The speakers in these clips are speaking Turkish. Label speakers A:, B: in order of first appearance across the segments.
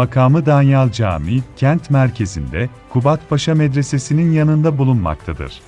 A: Makamı Danyal Camii, kent merkezinde, Kubat Paşa Medresesi'nin yanında bulunmaktadır.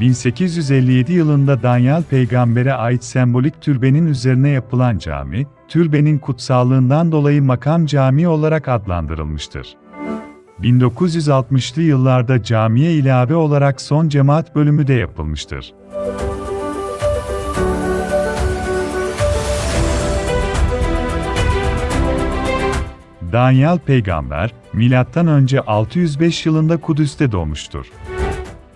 A: ...1857 yılında Danyal peygambere ait sembolik türbenin üzerine yapılan cami, türbenin kutsallığından dolayı makam cami olarak adlandırılmıştır. 1960'lı yıllarda camiye ilave olarak son cemaat bölümü de yapılmıştır. Danyal peygamber, M.Ö. 605 yılında Kudüs'te doğmuştur.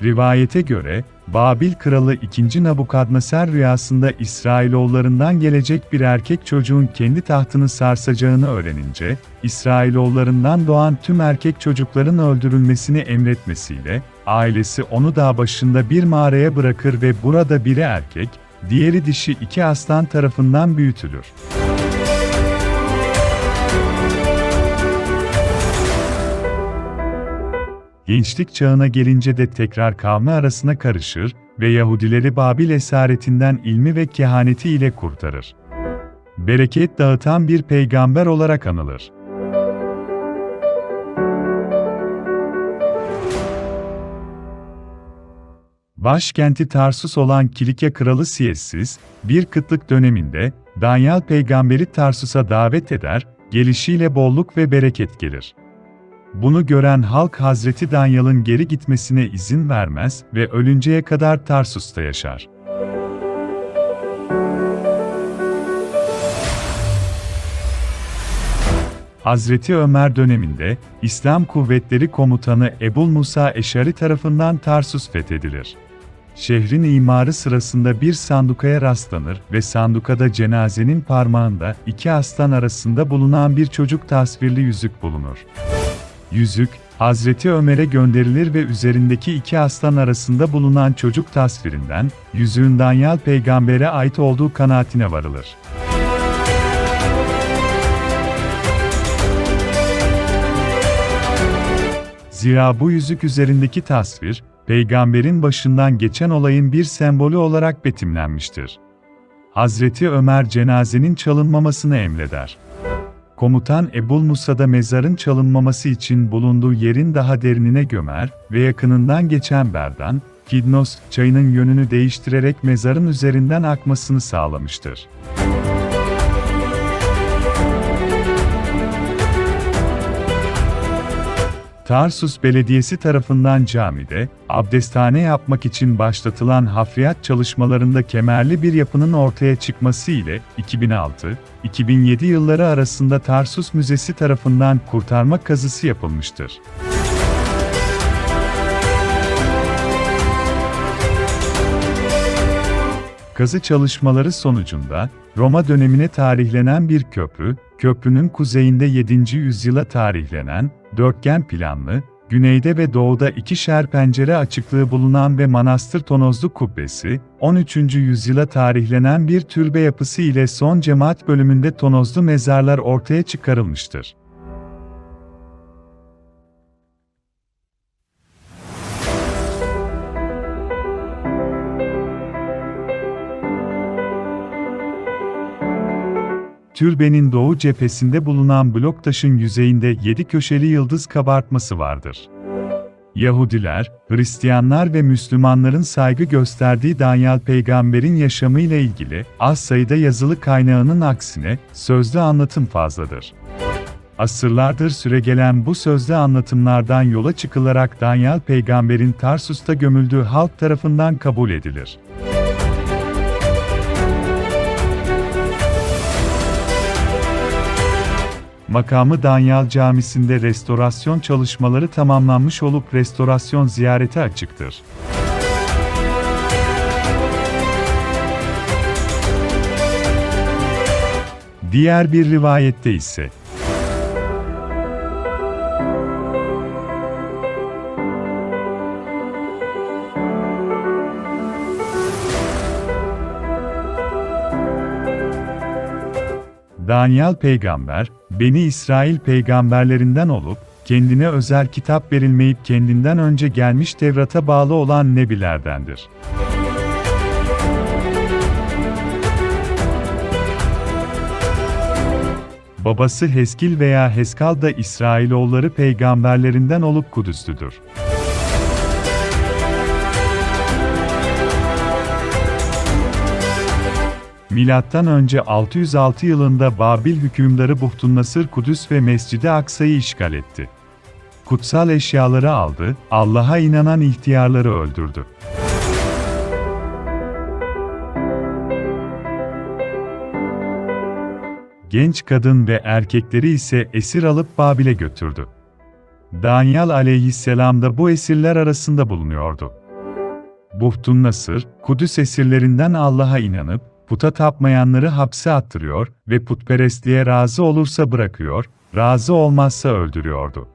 A: Rivayete göre, Babil kralı 2. Nabukadneser rüyasında İsrailoğullarından gelecek bir erkek çocuğun kendi tahtını sarsacağını öğrenince, İsrailoğullarından doğan tüm erkek çocukların öldürülmesini emretmesiyle, ailesi onu dağ başında bir mağaraya bırakır ve burada biri erkek, diğeri dişi iki aslan tarafından büyütülür. Gençlik çağına gelince de tekrar kavmi arasına karışır ve Yahudileri Babil esaretinden ilmi ve kehaneti ile kurtarır. Bereket dağıtan bir peygamber olarak anılır. Başkenti Tarsus olan Kilike kralı Siyesiz, bir kıtlık döneminde, Danyal peygamberi Tarsus'a davet eder, gelişiyle bolluk ve bereket gelir. Bunu gören halk Hazreti Danyal'ın geri gitmesine izin vermez ve ölünceye kadar Tarsus'ta yaşar. Hazreti Ömer döneminde, İslam kuvvetleri komutanı Ebul Musa Eşari tarafından Tarsus fethedilir. Şehrin imarı sırasında bir sandukaya rastlanır ve sandukada cenazenin parmağında iki aslan arasında bulunan bir çocuk tasvirli yüzük bulunur. Yüzük, Hazreti Ömer'e gönderilir ve üzerindeki iki aslan arasında bulunan çocuk tasvirinden, yüzüğün Danyal peygambere ait olduğu kanaatine varılır. Zira bu yüzük üzerindeki tasvir, peygamberin başından geçen olayın bir sembolü olarak betimlenmiştir. Hazreti Ömer cenazenin çalınmamasını emreder. Komutan Ebul Musa da mezarın çalınmaması için bulunduğu yerin daha derinine gömer ve yakınından geçen Berdan, Kidnos, çayının yönünü değiştirerek mezarın üzerinden akmasını sağlamıştır. Tarsus Belediyesi tarafından camide, abdesthane yapmak için başlatılan hafriyat çalışmalarında kemerli bir yapının ortaya çıkması ile 2006-2007 yılları arasında Tarsus Müzesi tarafından kurtarma kazısı yapılmıştır. Kazı çalışmaları sonucunda, Roma dönemine tarihlenen bir köprü, köprünün kuzeyinde 7. yüzyıla tarihlenen, dörtgen planlı, güneyde ve doğuda ikişer pencere açıklığı bulunan ve manastır tonozlu kubbesi, 13. yüzyıla tarihlenen bir türbe yapısı ile son cemaat bölümünde tonozlu mezarlar ortaya çıkarılmıştır. Türbenin doğu cephesinde bulunan blok taşın yüzeyinde yedi köşeli yıldız kabartması vardır. Yahudiler, Hristiyanlar ve Müslümanların saygı gösterdiği Danyal peygamberin yaşamıyla ilgili az sayıda yazılı kaynağının aksine sözlü anlatım fazladır. Asırlardır süregelen bu sözlü anlatımlardan yola çıkılarak Danyal peygamberin Tarsus'ta gömüldüğü halk tarafından kabul edilir. Makamı Danyal Camisi'nde restorasyon çalışmaları tamamlanmış olup restorasyon ziyarete açıktır. Diğer bir rivayette ise Danyal peygamber, Beni İsrail peygamberlerinden olup, kendine özel kitap verilmeyip kendinden önce gelmiş Tevrat'a bağlı olan Nebilerdendir. Babası Heskil veya Heskal da İsrailoğulları peygamberlerinden olup Kudüs'tüdür. Milattan önce 606 yılında Babil hükümdarı Buhtunnasır Kudüs ve Mescid-i Aksa'yı işgal etti. Kutsal eşyaları aldı, Allah'a inanan ihtiyarları öldürdü. Genç kadın ve erkekleri ise esir alıp Babil'e götürdü. Danyal aleyhisselam da bu esirler arasında bulunuyordu. Buhtun Nasır, Kudüs esirlerinden Allah'a inanıp, puta tapmayanları hapse attırıyor ve putperestliğe razı olursa bırakıyor, razı olmazsa öldürüyordu.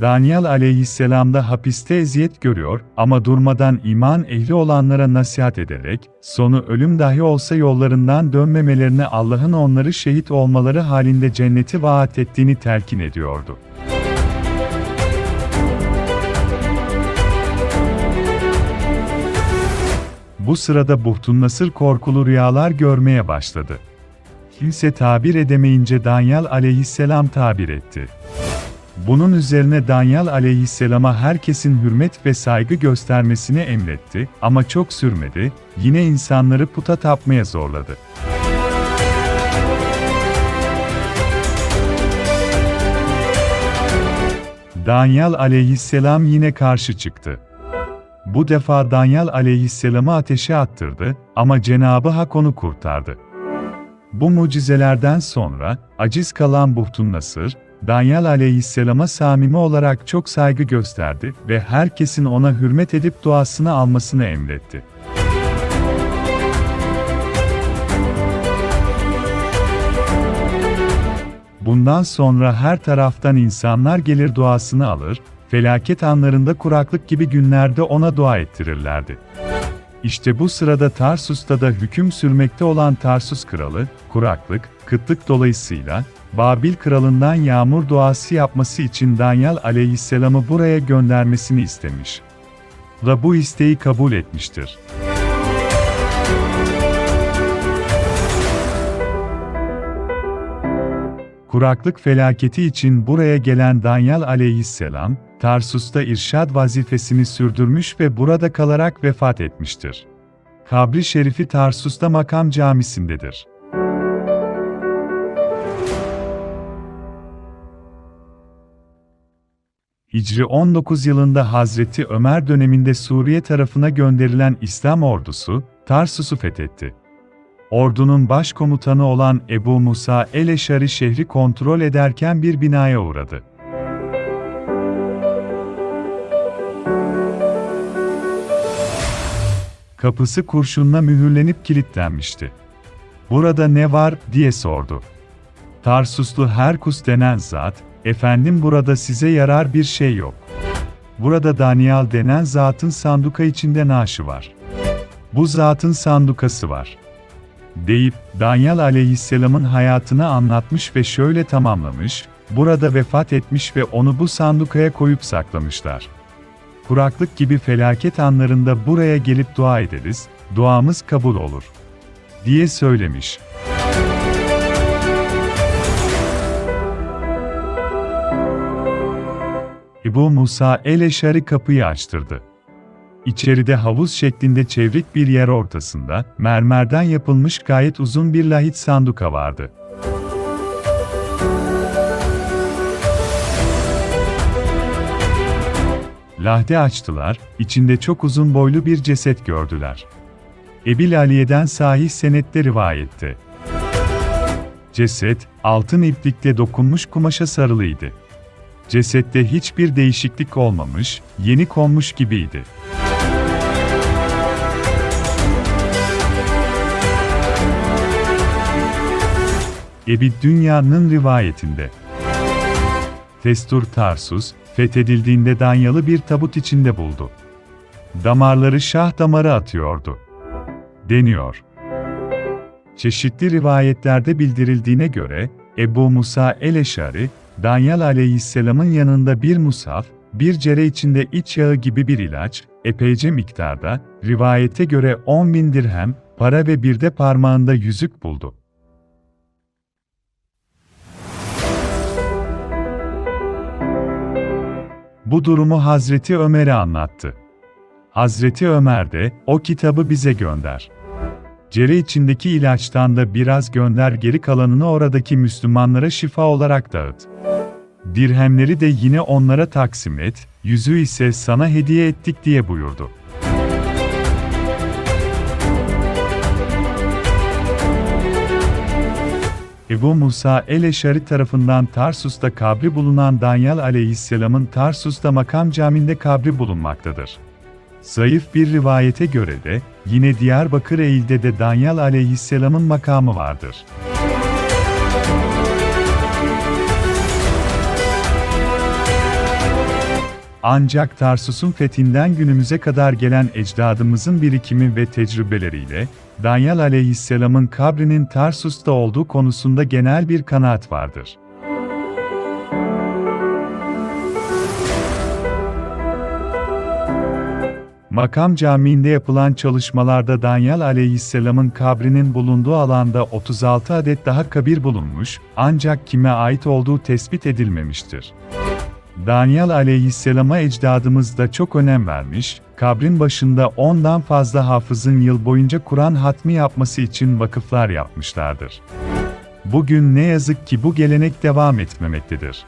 A: Daniel aleyhisselam da hapiste eziyet görüyor ama durmadan iman ehli olanlara nasihat ederek, sonu ölüm dahi olsa yollarından dönmemelerine Allah'ın onları şehit olmaları halinde cenneti vaat ettiğini telkin ediyordu. Bu sırada Buhtun korkulu rüyalar görmeye başladı. Kimse tabir edemeyince Danyal aleyhisselam tabir etti. Bunun üzerine Danyal aleyhisselama herkesin hürmet ve saygı göstermesini emretti ama çok sürmedi, yine insanları puta tapmaya zorladı. Danyal aleyhisselam yine karşı çıktı. Bu defa Danyal aleyhisselamı ateşe attırdı ama Cenabı Hak onu kurtardı. Bu mucizelerden sonra, aciz kalan Buhtun Nasır, Danyal aleyhisselama samimi olarak çok saygı gösterdi ve herkesin ona hürmet edip duasını almasını emretti. Bundan sonra her taraftan insanlar gelir duasını alır, felaket anlarında kuraklık gibi günlerde ona dua ettirirlerdi. İşte bu sırada Tarsus'ta da hüküm sürmekte olan Tarsus kralı, kuraklık, kıtlık dolayısıyla, Babil kralından yağmur duası yapması için Danyal aleyhisselamı buraya göndermesini istemiş. Ve bu isteği kabul etmiştir. Kuraklık felaketi için buraya gelen Danyal aleyhisselam, Tarsus'ta irşad vazifesini sürdürmüş ve burada kalarak vefat etmiştir. Kabri şerifi Tarsus'ta makam camisindedir. Hicri 19 yılında Hazreti Ömer döneminde Suriye tarafına gönderilen İslam ordusu, Tarsus'u fethetti. Ordunun başkomutanı olan Ebu Musa el-Eşari şehri kontrol ederken bir binaya uğradı. Kapısı kurşunla mühürlenip kilitlenmişti. Burada ne var diye sordu. Tarsuslu Herkus denen zat, efendim burada size yarar bir şey yok. Burada Daniel denen zatın sanduka içinde naaşı var. Bu zatın sandukası var. Deyip, Daniel aleyhisselamın hayatını anlatmış ve şöyle tamamlamış, burada vefat etmiş ve onu bu sandukaya koyup saklamışlar. Kuraklık gibi felaket anlarında buraya gelip dua ederiz, duamız kabul olur. Diye söylemiş. Ebu Musa el-Eşari kapıyı açtırdı. İçeride havuz şeklinde çevrik bir yer ortasında, mermerden yapılmış gayet uzun bir lahit sanduka vardı. Lahde açtılar, içinde çok uzun boylu bir ceset gördüler. Ebil Aliye'den sahih senette rivayette. Ceset, altın iplikle dokunmuş kumaşa sarılıydı. Cesette hiçbir değişiklik olmamış, yeni konmuş gibiydi. Ebi Dünya'nın rivayetinde. Testur Tarsus, fethedildiğinde Danyalı bir tabut içinde buldu. Damarları şah damarı atıyordu. Deniyor. Çeşitli rivayetlerde bildirildiğine göre, Ebu Musa el-Eşari, Danyal aleyhisselamın yanında bir musaf, bir cere içinde iç yağı gibi bir ilaç, epeyce miktarda, rivayete göre 10 bin dirhem, para ve bir de parmağında yüzük buldu. Bu durumu Hazreti Ömer'e anlattı. Hazreti Ömer de, o kitabı bize gönder. Cere içindeki ilaçtan da biraz gönder geri kalanını oradaki Müslümanlara şifa olarak dağıt. Dirhemleri de yine onlara taksim et, yüzüğü ise sana hediye ettik diye buyurdu. Ebu Musa el-Eşari tarafından Tarsus'ta kabri bulunan Danyal aleyhisselamın Tarsus'ta makam caminde kabri bulunmaktadır. Zayıf bir rivayete göre de, yine Diyarbakır Eyl'de de Danyal aleyhisselamın makamı vardır. Ancak Tarsus'un fethinden günümüze kadar gelen ecdadımızın birikimi ve tecrübeleriyle, Danyal aleyhisselamın kabrinin Tarsus'ta olduğu konusunda genel bir kanaat vardır. Makam Camii'nde yapılan çalışmalarda Danyal aleyhisselamın kabrinin bulunduğu alanda 36 adet daha kabir bulunmuş, ancak kime ait olduğu tespit edilmemiştir. Danyal aleyhisselama ecdadımız da çok önem vermiş, kabrin başında ondan fazla hafızın yıl boyunca Kur'an hatmi yapması için vakıflar yapmışlardır. Bugün ne yazık ki bu gelenek devam etmemektedir.